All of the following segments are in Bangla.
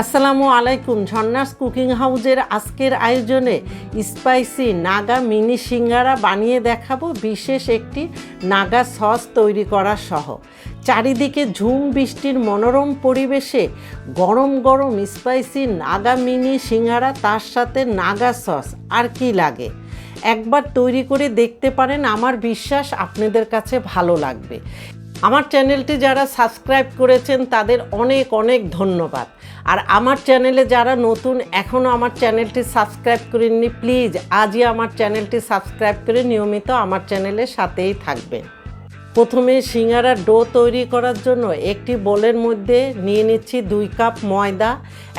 আসসালামু আলাইকুম। ঝর্ণাস কুকিং হাউজের আজকের আয়োজনে স্পাইসি নাগা মিনি সিঙ্গারা বানিয়ে দেখাবো বিশেষ একটি নাগা সস তৈরি করা সহ। চারিদিকে ঝুম বৃষ্টির মনোরম পরিবেশে গরম গরম স্পাইসি নাগা মিনি সিঙ্গারা, তার সাথে নাগা সস, আর কি লাগে? একবার তৈরি করে দেখতে পারেন, আমার বিশ্বাস আপনাদের কাছে ভালো লাগবে। আমার চ্যানেলটি যারা সাবস্ক্রাইব করেছেন তাদের অনেক অনেক ধন্যবাদ। আর আমার চ্যানেলে যারা নতুন এখনও আমার চ্যানেলটি সাবস্ক্রাইব করেননি, প্লিজ আজই আমার চ্যানেলটি সাবস্ক্রাইব করে নিয়মিত আমার চ্যানেলের সাথেই থাকবেন। প্রথমে সিঙ্গারার ডো তৈরি করার জন্য একটি বোলের মধ্যে নিয়ে নিচ্ছি দুই কাপ ময়দা।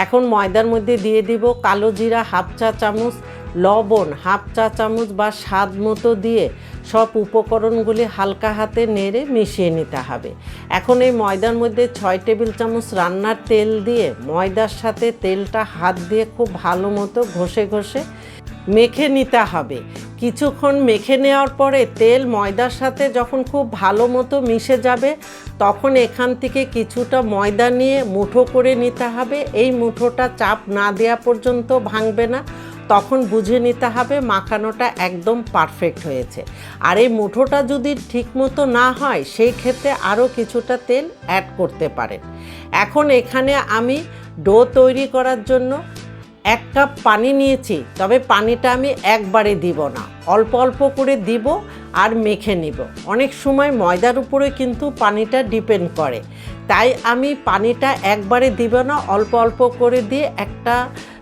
এখন ময়দার মধ্যে দিয়ে দিব কালো জিরা হাফ চা চামচ, লবণ হাফ চা চামচ বা স্বাদ মতো দিয়ে সব উপকরণগুলি হালকা হাতে নেড়ে মিশিয়ে নিতে হবে। এখন এই ময়দার মধ্যে ছয় টেবিল চামচ রান্নার তেল দিয়ে ময়দার সাথে তেলটা হাত দিয়ে খুব ভালো মতো ঘষে ঘষে মেখে নিতে হবে। কিছুক্ষণ মেখে নেওয়ার পরে তেল ময়দার সাথে যখন খুব ভালো মতো মিশে যাবে, তখন এখান থেকে কিছুটা ময়দা নিয়ে মুঠো করে নিতে হবে। এই মুঠোটা চাপ না দেওয়া পর্যন্ত ভাঙবে না। তখন বুঝে নিতে হবে মাখানোটা একদম পারফেক্ট হয়েছে। আর এই মুঠোটা যদি ঠিকমতো না হয়, সেই ক্ষেত্রে আরও কিছুটা তেল অ্যাড করতে পারেন। এখন এখানে আমি ডো তৈরি করার জন্য এক কাপ পানি নিয়েছি, তবে পানিটা আমি একবারে দিব না। অল্প অল্প করে দিব আর মেখে নিব। অনেক সময় ময়দার উপরে কিন্তু পানিটা ডিপেন্ড করে। তাই আমি পানিটা একবারে দিব না, অল্প অল্প করে দিয়ে একটা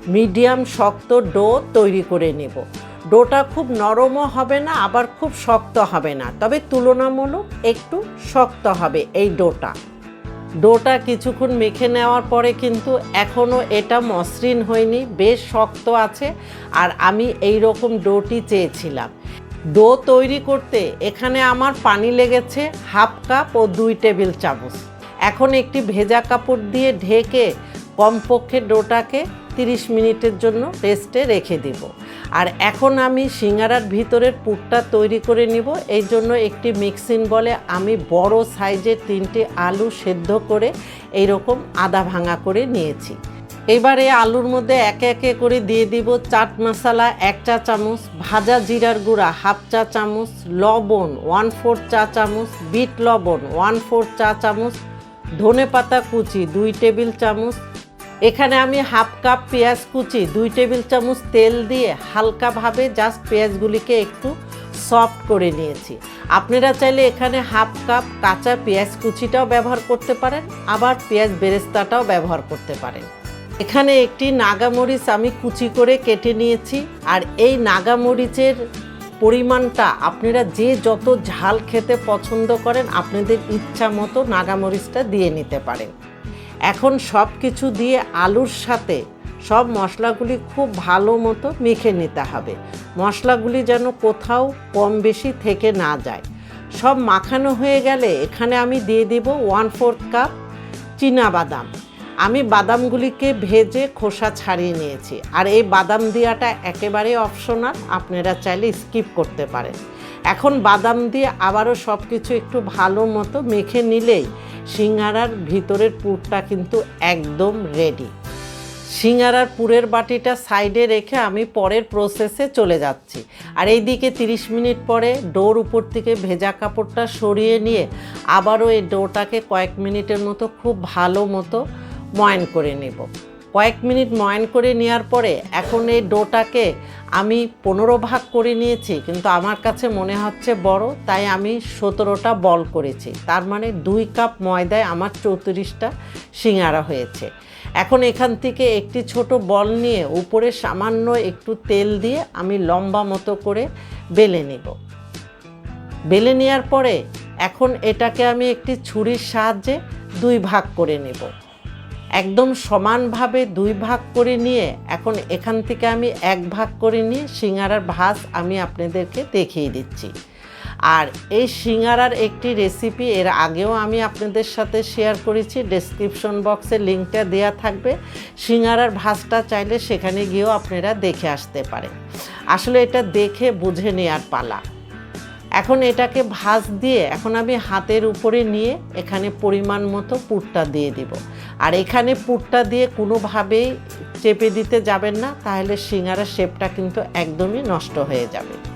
মিডিয়াম শক্ত ডো তৈরি করে নেব। ডোটা খুব নরমও হবে না, আবার খুব শক্ত হবে না, তবে তুলনামূলক একটু শক্ত হবে এই ডোটা। ডোটা কিছুক্ষণ মেখে নেওয়ার পরে কিন্তু এখনও এটা মসৃণ হয়নি, বেশ শক্ত আছে আর আমি এই রকম ডোটি চেয়েছিলাম। ডো তৈরি করতে এখানে আমার পানি লেগেছে হাফ কাপ ও দুই টেবিল চামচ। এখন একটি ভেজা কাপড় দিয়ে ঢেকে কমপক্ষে ডোটাকে তিরিশ মিনিটের জন্য রেস্টে রেখে দিব। আর এখন আমি সিঙ্গারার ভিতরের পুরটা তৈরি করে নিব। এই জন্য একটি মিক্সিং বলে আমি বড় সাইজের তিনটি আলু সেদ্ধ করে এই রকম আদা ভাঙা করে নিয়েছি। এবারে আলুর মধ্যে একে একে করে দিয়ে দিব চাট মশলা এক চা চামচ, ভাজা জিরার গুঁড়া হাফ চা চামচ, লবণ ওয়ান ফোর চা চামচ, বিট লবণ ওয়ান ফোর চা চামচ ধনে পাতা কুচি দুই টেবিল চামচ এখানে আমি হাফ কাপ পেঁয়াজ কুচি, দুই টেবিল চামচ তেল দিয়ে হালকাভাবে জাস্ট পেঁয়াজগুলিকে একটু সফট করে নিয়েছি। আপনারা চাইলে এখানে হাফ কাপ কাঁচা পেঁয়াজ কুচিটাও ব্যবহার করতে পারেন, আবার পেঁয়াজ বেরেস্তাটাও ব্যবহার করতে পারেন। এখানে একটি নাগামরিচ আমি কুচি করে কেটে নিয়েছি, আর এই নাগামরিচের পরিমাণটা আপনারা যে যত ঝাল খেতে পছন্দ করেন, আপনাদের ইচ্ছা মতো নাগামরিচটা দিয়ে নিতে পারেন। এখন সব কিছু দিয়ে আলুর সাথে সব মশলাগুলি খুব ভালো মতো মেখে নিতে হবে। মশলাগুলি যেন কোথাও কম বেশি থেকে না যায়। সব মাখানো হয়ে গেলে এখানে আমি দিয়ে দেব ওয়ান ফোর্থ কাপ বাদাম। আমি বাদামগুলিকে ভেজে খোসা ছাড়িয়ে নিয়েছি। আর এই বাদাম দেওয়াটা একেবারে অপশনাল আপনারা চাইলে স্কিপ করতে পারেন। এখন বাদাম দিয়ে আবারও সব কিছু একটু ভালো মতো মেখে নিলেই সিঙ্গারার ভিতরের পুরটা কিন্তু একদম রেডি সিঙ্গারার পুরের বাটিটা সাইডে রেখে আমি পরের প্রসেসে চলে যাচ্ছি। আর এইদিকে 30 মিনিট পরে ডোর উপর থেকে ভেজা কাপড়টা সরিয়ে নিয়ে আবারও এই ডোটাকে কয়েক মিনিটের মতো খুব ভালো মতো ময়ন করে নেব। কয়েক মিনিট ময়ন করে নেওয়ার পরে এখন এই ডোটাকে আমি পনেরো ভাগ করে নিয়েছি, কিন্তু আমার কাছে মনে হচ্ছে বড়, তাই আমি সতেরোটা বল করেছি। তার মানে দুই কাপ ময়দায় আমার চৌত্রিশটা সিঙ্গারা হয়েছে। এখন এখান থেকে একটি ছোট বল নিয়ে উপরে সামান্য একটু তেল দিয়ে আমি লম্বা মতো করে বেলে নেব। বেলে নেওয়ার পরে এখন এটাকে আমি একটি ছুরির সাহায্যে দুই ভাগ করে নেব। একদম সমানভাবে দুই ভাগ করে নিয়ে এখন এখান থেকে আমি এক ভাগ করে নিয়ে সিঙ্গারার ভাজ আমি আপনাদেরকে দেখিয়ে দিচ্ছি। আর এই সিঙ্গারার একটি রেসিপি এর আগেও আমি আপনাদের সাথে শেয়ার করেছি ডেসক্রিপশন বক্সে লিঙ্কটা দেওয়া থাকবে। সিঙ্গারার ভাজটা চাইলে সেখানে গিয়েও আপনারা দেখে আসতে পারেন। আসলে এটা দেখে বুঝে নেওয়ার পালা। এখন এটাকে ভাঁজ দিয়ে এখন আমি হাতের উপরে নিয়ে এখানে পরিমাণ মতো পুরটা দিয়ে দিব। আর এখানে পুরটা দিয়ে কোনোভাবেই চেপে দিতে যাবেন না, তাহলে সিঙ্গারার শেপটা কিন্তু একদমই নষ্ট হয়ে যাবে।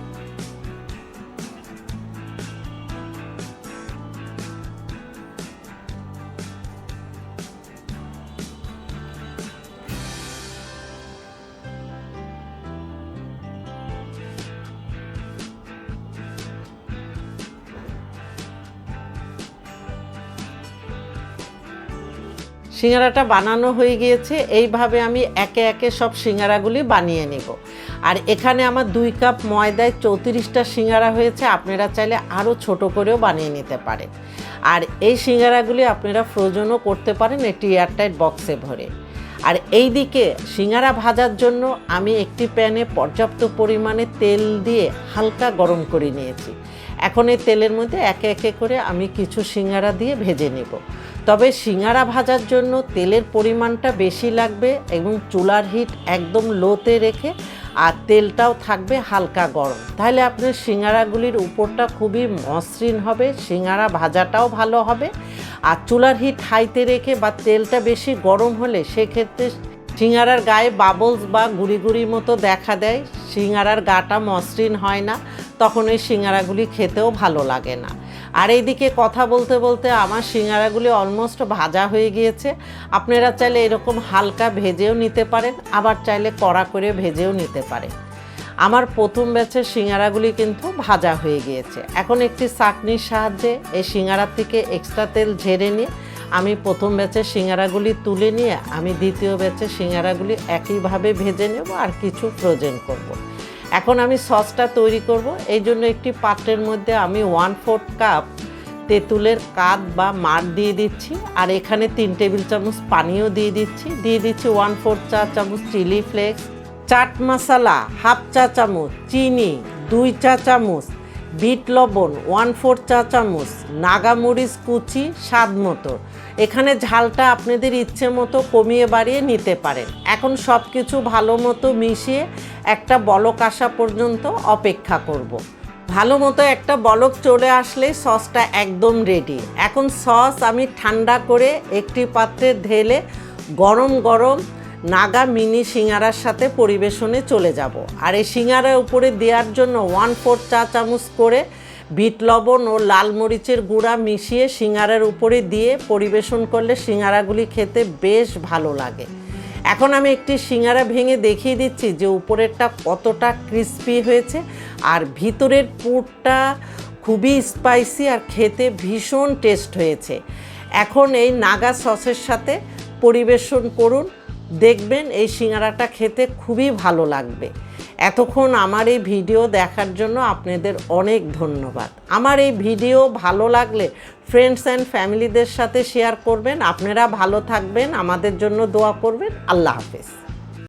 সিঙ্গারাটা বানানো হয়ে গিয়েছে, এইভাবে আমি একে একে সব সিঙ্গারাগুলি বানিয়ে নেব। আর এখানে আমার দুই কাপ ময়দায় চৌত্রিশটা সিঙ্গারা হয়েছে, আপনারা চাইলে আরও ছোট করেও বানিয়ে নিতে পারেন। আর এই সিঙ্গারাগুলি আপনারা ফ্রোজনও করতে পারেন একটি এয়ারটাইট বক্সে ভরে। আর এই দিকে সিঙ্গারা ভাজার জন্য আমি একটি প্যানে পর্যাপ্ত পরিমাণে তেল দিয়ে হালকা গরম করে নিয়েছি। এখন এই তেলের মধ্যে একে একে করে আমি কিছু সিঙ্গারা দিয়ে ভেজে নেব। তবে সিঙ্গারা ভাজার জন্য তেলের পরিমাণটা বেশি লাগবে এবং চুলার হিট একদম লোতে রেখে আর তেলটাও থাকবে হালকা গরম। তাহলে আপনার সিঙ্গারাগুলির উপরটা খুবই মসৃণ হবে, সিঙ্গারা ভাজাটাও ভালো হবে। আর চুলার হিট হাইতে রেখে বা তেলটা বেশি গরম হলে সেক্ষেত্রে সিঙ্গারার গায়ে বাবলস বা গুড়ি গুড়ি মতো দেখা দেয়, সিঙ্গারার গাটা মসৃণ হয় না। তখন ওই সিঙ্গারাগুলি খেতেও ভালো লাগে না। আর এইদিকে কথা বলতে বলতে আমার সিঙ্গারাগুলি অলমোস্ট ভাজা হয়ে গিয়েছে। আপনারা চাইলে এরকম হালকা ভেজেও নিতে পারেন, আবার চাইলে কড়া করে ভেজেও নিতে পারেন। আমার প্রথম ব্যাচের সিঙ্গারাগুলি কিন্তু ভাজা হয়ে গিয়েছে। এখন একটি চাকনির সাহায্যে এই সিঙ্গারার থেকে এক্সট্রা তেল ঝেড়ে নিয়ে আমি প্রথম ব্যাচের সিঙ্গারাগুলি তুলে নিয়ে আমি দ্বিতীয় ব্যাচের সিঙ্গারাগুলি একইভাবে ভেজে নেব আর কিছু ফ্রোজেন করব। এখন আমি সসটা তৈরি করব। এই জন্য একটি পাত্রের মধ্যে আমি ওয়ান ফোর্থ কাপ তেঁতুলের কাত বা মার দিয়ে দিচ্ছি। আর এখানে তিন টেবিল চামচ পানিও দিয়ে দিচ্ছি। দিয়ে দিচ্ছি ওয়ান ফোর্থ চা চামচ chilli flakes chaat masala half চা চামচ চিনি, দুই চা চামচ বিট লবণ ওয়ান ফোর চা চামচ নাগামরিচ কুচি স্বাদ মতো। এখানে ঝালটা আপনাদের ইচ্ছে মতো কমিয়ে বাড়িয়ে নিতে পারেন। এখন সব কিছু ভালো মতো মিশিয়ে একটা বলক আসা পর্যন্ত অপেক্ষা করব। ভালো মতো একটা বলক চলে আসলে সসটা একদম রেডি এখন সস আমি ঠান্ডা করে একটি পাত্রে ঢেলে গরম গরম নাগা মিনি সিঙ্গারার সাথে পরিবেশনে চলে যাব। আর এই সিঙ্গারার উপরে দেওয়ার জন্য ওয়ান ফোর চা চামচ করে বিট লবণ ও লাল মরিচের গুঁড়া মিশিয়ে সিঙ্গারার উপরে দিয়ে পরিবেশন করলে সিঙ্গারাগুলি খেতে বেশ ভালো লাগে। এখন আমি একটি সিঙ্গারা ভেঙে দেখিয়ে দিচ্ছি যে উপরেরটা কতটা ক্রিস্পি হয়েছে আর ভিতরের পুরটা খুবই স্পাইসি আর খেতে ভীষণ টেস্ট হয়েছে। এখন এই নাগা সসের সাথে পরিবেশন করুন, দেখবেন এই সিঙ্গারাটা খেতে খুবই ভালো লাগবে। এতক্ষণ আমার এই ভিডিও দেখার জন্য আপনাদের অনেক ধন্যবাদ। আমার এই ভিডিও ভালো লাগলে ফ্রেন্ডস অ্যান্ড ফ্যামিলিদের সাথে শেয়ার করবেন। আপনারা ভালো থাকবেন, আমাদের জন্য দোয়া করবেন। আল্লাহ হাফেজ।